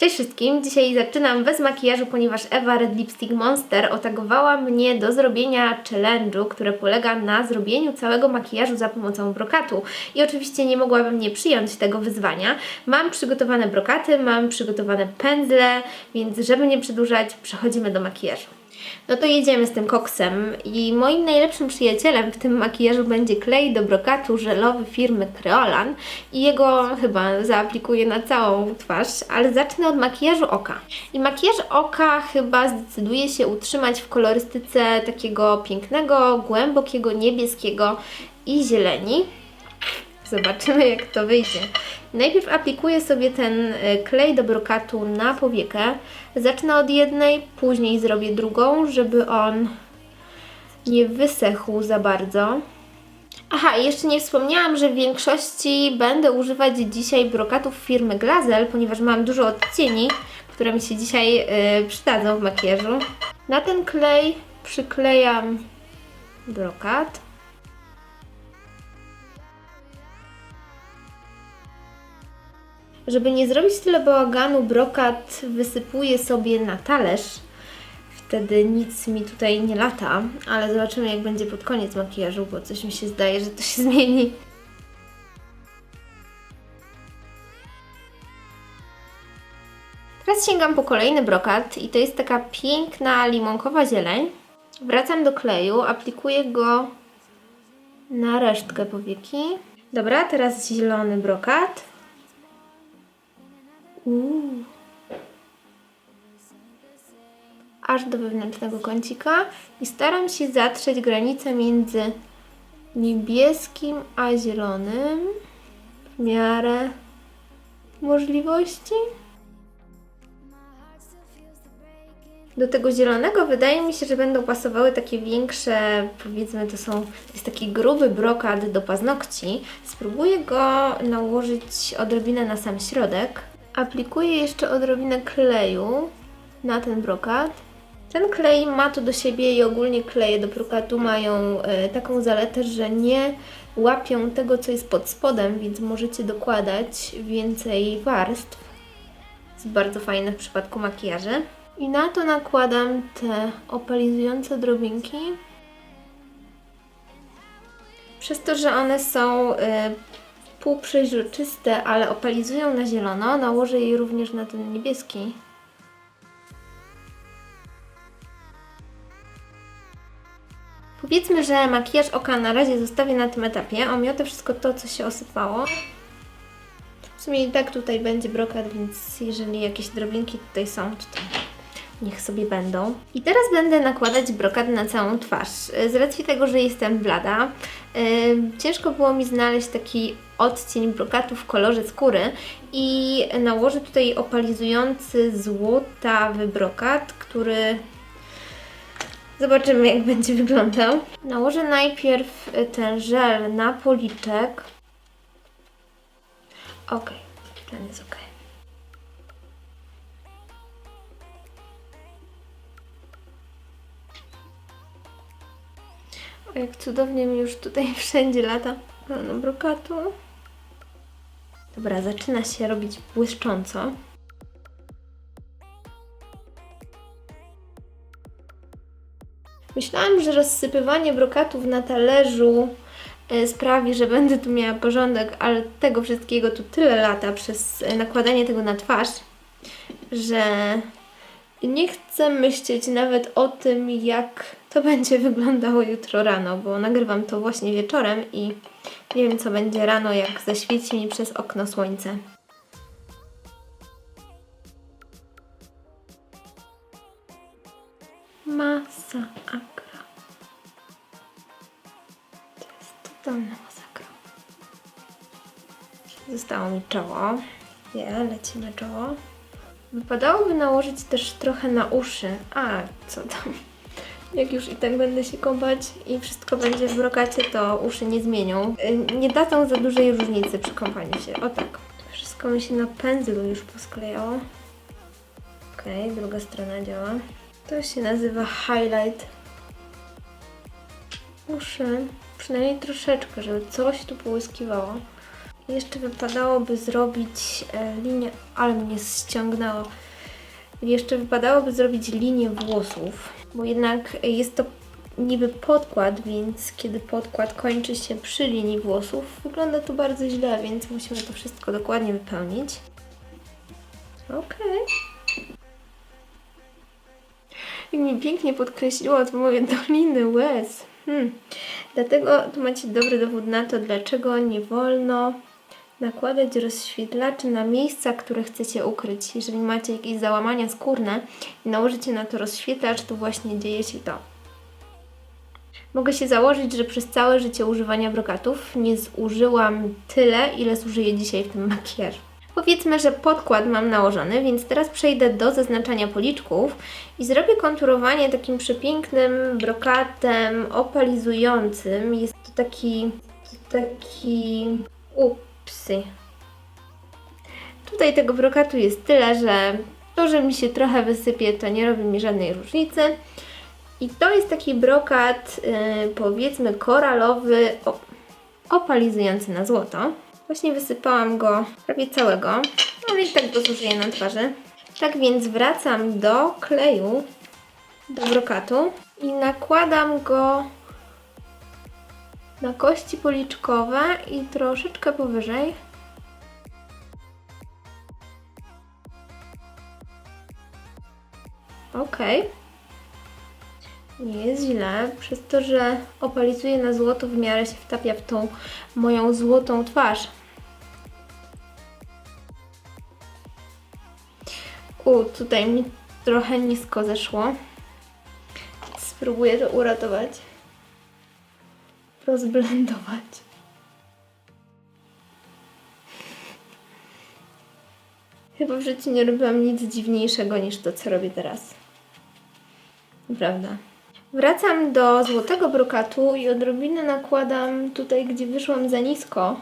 Cześć wszystkim! Dzisiaj zaczynam bez makijażu, ponieważ Ewa Red Lipstick Monster otagowała mnie do zrobienia challenge'u, które polega na zrobieniu całego makijażu za pomocą brokatu. I oczywiście nie mogłabym nie przyjąć tego wyzwania. Mam przygotowane brokaty, mam przygotowane pędzle, więc żeby nie przedłużać, przechodzimy do makijażu. No to jedziemy z tym koksem i moim najlepszym przyjacielem w tym makijażu będzie klej do brokatu żelowy firmy Creolan i jego chyba zaaplikuję na całą twarz, ale zacznę od makijażu oka. I makijaż oka chyba zdecyduje się utrzymać w kolorystyce takiego pięknego, głębokiego, niebieskiego i zieleni. Zobaczymy jak to wyjdzie. Najpierw aplikuję sobie ten y, klej do brokatu na powiekę. Zacznę od jednej, później zrobię drugą, żeby on nie wysechł za bardzo. Aha, jeszcze nie wspomniałam, że w większości będę używać dzisiaj brokatów firmy Glazel, ponieważ mam dużo odcieni, które mi się dzisiaj y, przydadzą w makijażu. Na ten klej przyklejam brokat. Żeby nie zrobić tyle bałaganu, brokat wysypuję sobie na talerz. Wtedy nic mi tutaj nie lata, ale zobaczymy jak będzie pod koniec makijażu, bo coś mi się zdaje, że to się zmieni. Teraz sięgam po kolejny brokat i to jest taka piękna limonkowa zieleń. Wracam do kleju, aplikuję go na resztkę powieki. Dobra, teraz zielony brokat. Uuu. Aż do wewnętrznego kącika i staram się zatrzeć granicę między niebieskim a zielonym w miarę możliwości. Do tego zielonego wydaje mi się, że będą pasowały takie większe, powiedzmy to są, jest taki gruby brokat do paznokci. Spróbuję go nałożyć odrobinę na sam środek. Aplikuję jeszcze odrobinę kleju na ten brokat. Ten klej ma to do siebie i ogólnie kleje do brokatu mają e, taką zaletę, że nie łapią tego, co jest pod spodem, więc możecie dokładać więcej warstw. Jest bardzo fajne w przypadku makijaży. I na to nakładam te opalizujące drobinki. Przez to, że one są e, półprzeźroczyste, ale opalizują na zielono, nałożę je również na ten niebieski. Powiedzmy, że makijaż oka na razie zostawię na tym etapie. Omiotę wszystko to, co się osypało. W sumie i tak tutaj będzie brokat, więc jeżeli jakieś drobinki tutaj są, to niech sobie będą. I teraz będę nakładać brokat na całą twarz. Z racji tego, że jestem blada, yy, ciężko było mi znaleźć taki odcień brokatu w kolorze skóry i nałożę tutaj opalizujący złotawy brokat, który zobaczymy jak będzie wyglądał. Nałożę najpierw ten żel na policzek. Ok, ten jest ok. O, jak cudownie mi już tutaj wszędzie lata pełno brokatu. Dobra, zaczyna się robić błyszcząco. Myślałam, że rozsypywanie brokatów na talerzu e, sprawi, że będę tu miała porządek, ale tego wszystkiego tu tyle lata przez e, nakładanie tego na twarz, że nie chcę myśleć nawet o tym, jak to będzie wyglądało jutro rano, bo nagrywam to właśnie wieczorem i nie wiem, co będzie rano, jak zaświeci mi przez okno słońce. Masakra. To jest totalna masakra. Zostało mi czoło. Nie, leci na czoło. Wypadałoby nałożyć też trochę na uszy. A, co tam? Jak już i tak będę się kąpać i wszystko będzie w brokacie, to uszy nie zmienią. Y, Nie dadzą za dużej różnicy przy kąpaniu się. O tak. Wszystko mi się na pędzlu już posklejało. Okej, druga strona działa. To się nazywa highlight. Uszy. Przynajmniej troszeczkę, żeby coś tu połyskiwało. Jeszcze wypadałoby zrobić e, linię, ale mnie ściągnęło. Jeszcze wypadałoby zrobić linię włosów, bo jednak jest to niby podkład, więc kiedy podkład kończy się przy linii włosów, wygląda to bardzo źle, więc musimy to wszystko dokładnie wypełnić. Okej. Jak mi pięknie podkreśliło to moje doliny łez. Hmm. Dlatego tu macie dobry dowód na to, dlaczego nie wolno nakładać rozświetlaczy na miejsca, które chcecie ukryć. Jeżeli macie jakieś załamania skórne i nałożycie na to rozświetlacz, to właśnie dzieje się to. Mogę się założyć, że przez całe życie używania brokatów nie zużyłam tyle, ile zużyję dzisiaj w tym makijażu. Powiedzmy, że podkład mam nałożony, więc teraz przejdę do zaznaczania policzków i zrobię konturowanie takim przepięknym brokatem opalizującym. Jest to taki, taki, upsy. Tutaj tego brokatu jest tyle, że to, że mi się trochę wysypie, to nie robi mi żadnej różnicy. I to jest taki brokat, yy, powiedzmy, koralowy, op- opalizujący na złoto. Właśnie wysypałam go prawie całego, no i tak go zużyję na twarzy. Tak więc wracam do kleju, do brokatu i nakładam go na kości policzkowe i troszeczkę powyżej. Okej. Nie jest źle, przez to, że opalizuje na złoto, w miarę się wtapia w tą moją złotą twarz. U, tutaj mi trochę nisko zeszło. Spróbuję to uratować. Rozblendować. Chyba w życiu nie robiłam nic dziwniejszego niż to, co robię teraz. Prawda. Wracam do złotego brokatu i odrobinę nakładam tutaj, gdzie wyszłam za nisko.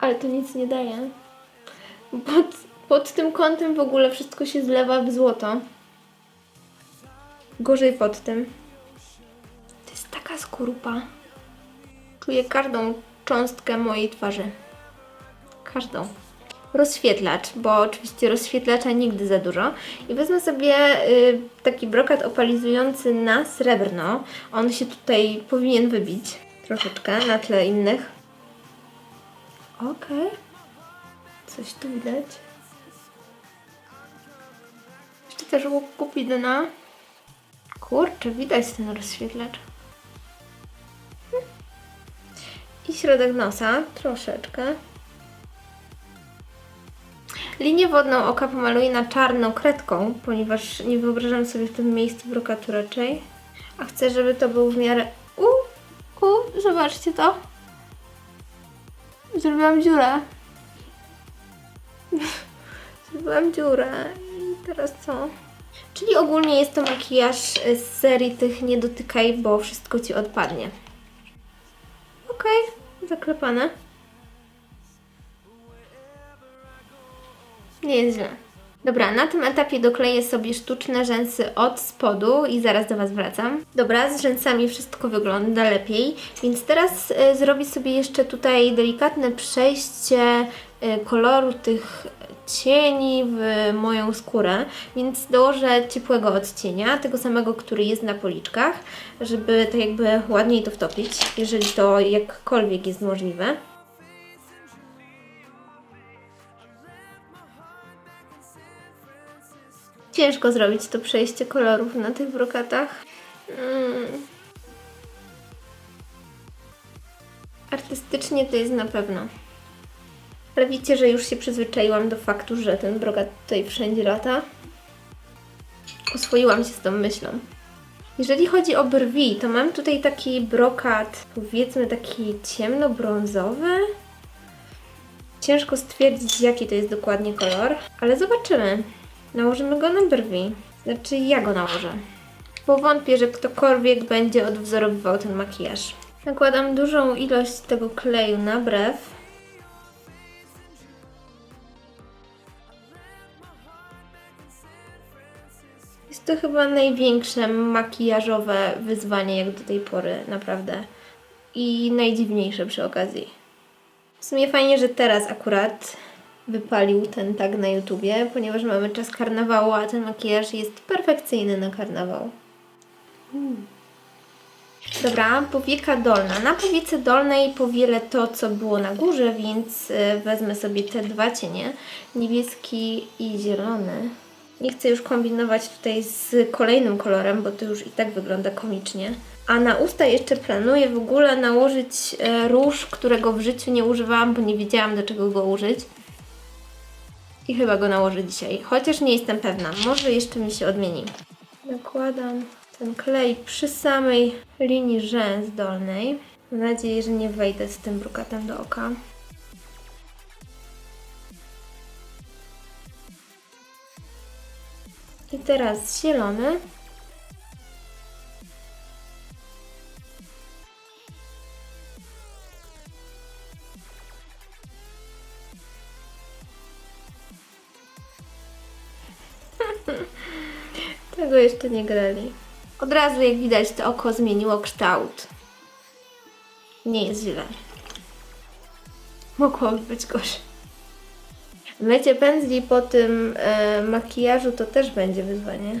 Ale to nic nie daje. Pod, pod tym kątem w ogóle wszystko się zlewa w złoto. Gorzej pod tym. To jest taka skorupa. Czuję każdą cząstkę mojej twarzy. Każdą rozświetlacz, bo oczywiście rozświetlacza nigdy za dużo. I wezmę sobie y, taki brokat opalizujący na srebrno. On się tutaj powinien wybić troszeczkę na tle innych. Okej. Coś tu widać. Jeszcze też łuk kupidna. Kurczę, widać ten rozświetlacz. I środek nosa, troszeczkę. Linię wodną oka pomaluję na czarno kredką, ponieważ nie wyobrażam sobie w tym miejscu brokatu raczej. A chcę, żeby to był w miarę... U, u, zobaczcie to. Zrobiłam dziurę. Zrobiłam dziurę. I teraz co? Czyli ogólnie jest to makijaż z serii tych nie dotykaj, bo wszystko Ci odpadnie. Okej, zaklepane. Nie jest źle. Dobra, na tym etapie dokleję sobie sztuczne rzęsy od spodu i zaraz do Was wracam. Dobra, z rzęsami wszystko wygląda lepiej, więc teraz y, zrobię sobie jeszcze tutaj delikatne przejście y, koloru tych cieni w moją skórę, więc dołożę ciepłego odcienia, tego samego, który jest na policzkach, żeby tak jakby ładniej to wtopić, jeżeli to jakkolwiek jest możliwe. Ciężko zrobić to przejście kolorów na tych brokatach. Mm. Artystycznie to jest na pewno. Widzicie, że już się przyzwyczaiłam do faktu, że ten brokat tutaj wszędzie lata. Oswoiłam się z tą myślą. Jeżeli chodzi o brwi, to mam tutaj taki brokat, powiedzmy taki ciemnobrązowy. Ciężko stwierdzić, jaki to jest dokładnie kolor, ale zobaczymy. Nałożymy go na brwi. Znaczy, ja go nałożę. Bo wątpię, że ktokolwiek będzie odwzorowywał ten makijaż. Nakładam dużą ilość tego kleju na brew. To chyba największe makijażowe wyzwanie jak do tej pory, naprawdę. i najdziwniejsze przy okazji. W sumie fajnie, że teraz akurat wypalił ten tag na YouTubie, ponieważ mamy czas karnawału, a ten makijaż jest perfekcyjny na karnawał. Dobra, powieka dolna. Na powiece dolnej powielę to, co było na górze, więc y, wezmę sobie te dwa cienie, niebieski i zielony. Nie chcę już kombinować tutaj z kolejnym kolorem, bo to już i tak wygląda komicznie. A na usta jeszcze planuję w ogóle nałożyć e, róż, którego w życiu nie używałam, bo nie wiedziałam do czego go użyć. I chyba go nałożę dzisiaj, chociaż nie jestem pewna. Może jeszcze mi się odmieni. Nakładam ten klej przy samej linii rzęs dolnej. Mam nadzieję, że nie wejdę z tym brukatem do oka. I teraz zielony. Tego jeszcze nie grali. Od razu, jak widać, to oko zmieniło kształt. Nie jest źle. Mogłoby być gorzej. Mycie pędzli po tym e, makijażu to też będzie wyzwanie.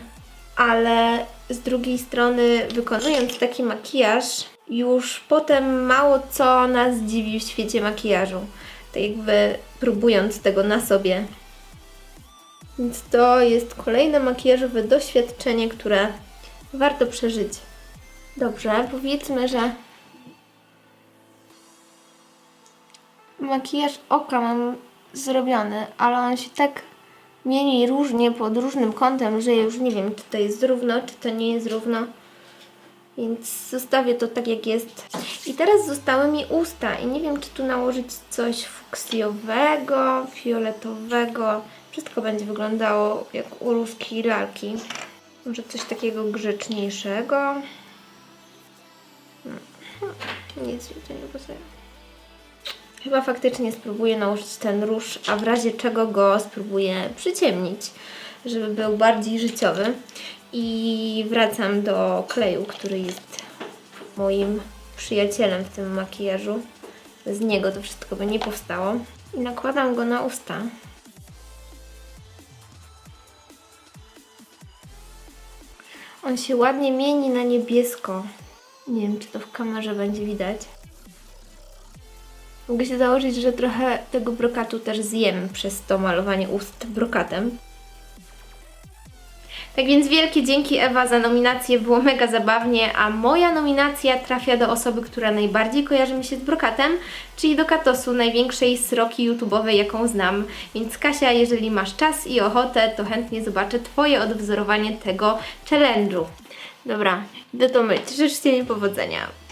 Ale z drugiej strony, wykonując taki makijaż, już potem mało co nas dziwi w świecie makijażu. Tak jakby próbując tego na sobie. Więc to jest kolejne makijażowe doświadczenie, które warto przeżyć. Dobrze, powiedzmy, że makijaż oka mam zrobiony, ale on się tak mieni różnie pod różnym kątem, że ja już nie wiem, czy to jest równo, czy to nie jest równo. Więc zostawię to tak, jak jest. I teraz zostały mi usta i nie wiem, czy tu nałożyć coś fuksjowego, fioletowego. Wszystko będzie wyglądało jak u różki lalki. Może coś takiego grzeczniejszego. Hmm, Nic mi nie pasuje. Chyba faktycznie spróbuję nałożyć ten róż, a w razie czego go spróbuję przyciemnić, żeby był bardziej życiowy. I wracam do kleju, który jest moim przyjacielem w tym makijażu. Z niego to wszystko by nie powstało. I nakładam go na usta. On się ładnie mieni na niebiesko. Nie wiem, czy to w kamerze będzie widać. Mogę się założyć, że trochę tego brokatu też zjem przez to malowanie ust brokatem. Tak więc wielkie dzięki Ewa za nominację, było mega zabawnie, a moja nominacja trafia do osoby, która najbardziej kojarzy mi się z brokatem, czyli do Katosu, największej sroki YouTube'owej, jaką znam. Więc Kasia, jeżeli masz czas i ochotę, to chętnie zobaczę Twoje odwzorowanie tego challenge'u. Dobra, idę to myć. Życzcie mi powodzenia.